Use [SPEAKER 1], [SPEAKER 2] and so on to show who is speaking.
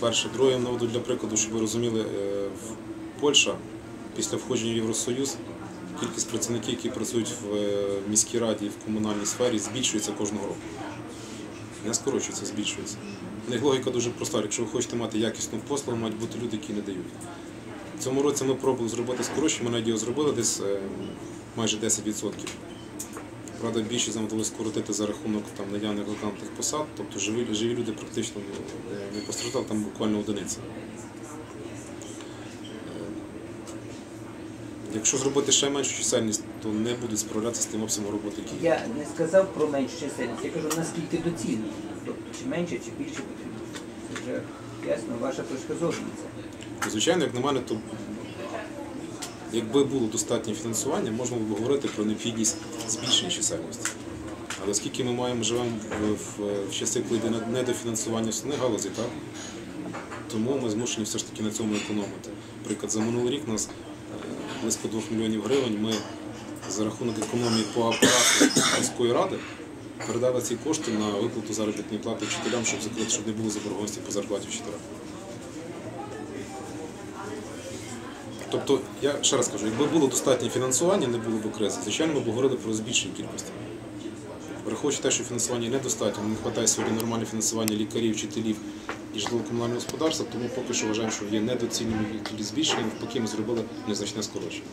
[SPEAKER 1] Перше, друге, я наведу для прикладу, щоб ви розуміли, е, в- Польща після входження в Євросоюз кількість працівників, які працюють в е, міській раді і в комунальній сфері, збільшується кожного року. Не скорочується, збільшується. В них логіка дуже проста. Якщо ви хочете мати якісну послугу, мають бути люди, які не дають. Цьому році ми пробували зробити скорочення, ми його зробили десь е, майже 10%. Правда, більшість нам вдалося скоротити за рахунок там, наявних вакантних посад, тобто живі, живі люди практично не- не постраждали, там буквально одиниця. Е, Якщо зробити ще меншу чисельність, то не будуть справлятися з тим обсягом роботи, який є.
[SPEAKER 2] Я не сказав про меншу чисельність, я кажу наскільки доцільно. Тобто чи менше, чи більше потрібно. Це вже ясно, ваша точка зору.
[SPEAKER 1] Звичайно, як на мене, то якби було достатнє фінансування, можна було б говорити про необхідність збільшення чисельності. Але оскільки ми маємо живемо в, часи, коли йде недофінансування основних галузі, так? тому ми змушені все ж таки на цьому економити. Наприклад, за минулий рік у нас е, близько 2 мільйонів гривень ми за рахунок економії по апарату міської ради передали ці кошти на виплату заробітної плати вчителям, щоб закрити, щоб не було заборгованості по зарплаті вчителям. Тобто, я ще раз кажу, якби було достатнє фінансування, не було б кризи, звичайно, ми б говорили про збільшення кількості. Враховуючи те, що фінансування недостатньо, не вистачає сьогодні нормальне фінансування лікарів, вчителів і житлово-комунального господарства, тому поки що вважаємо, що є недоцільним збільшення, навпаки ми зробили незначне скорочення.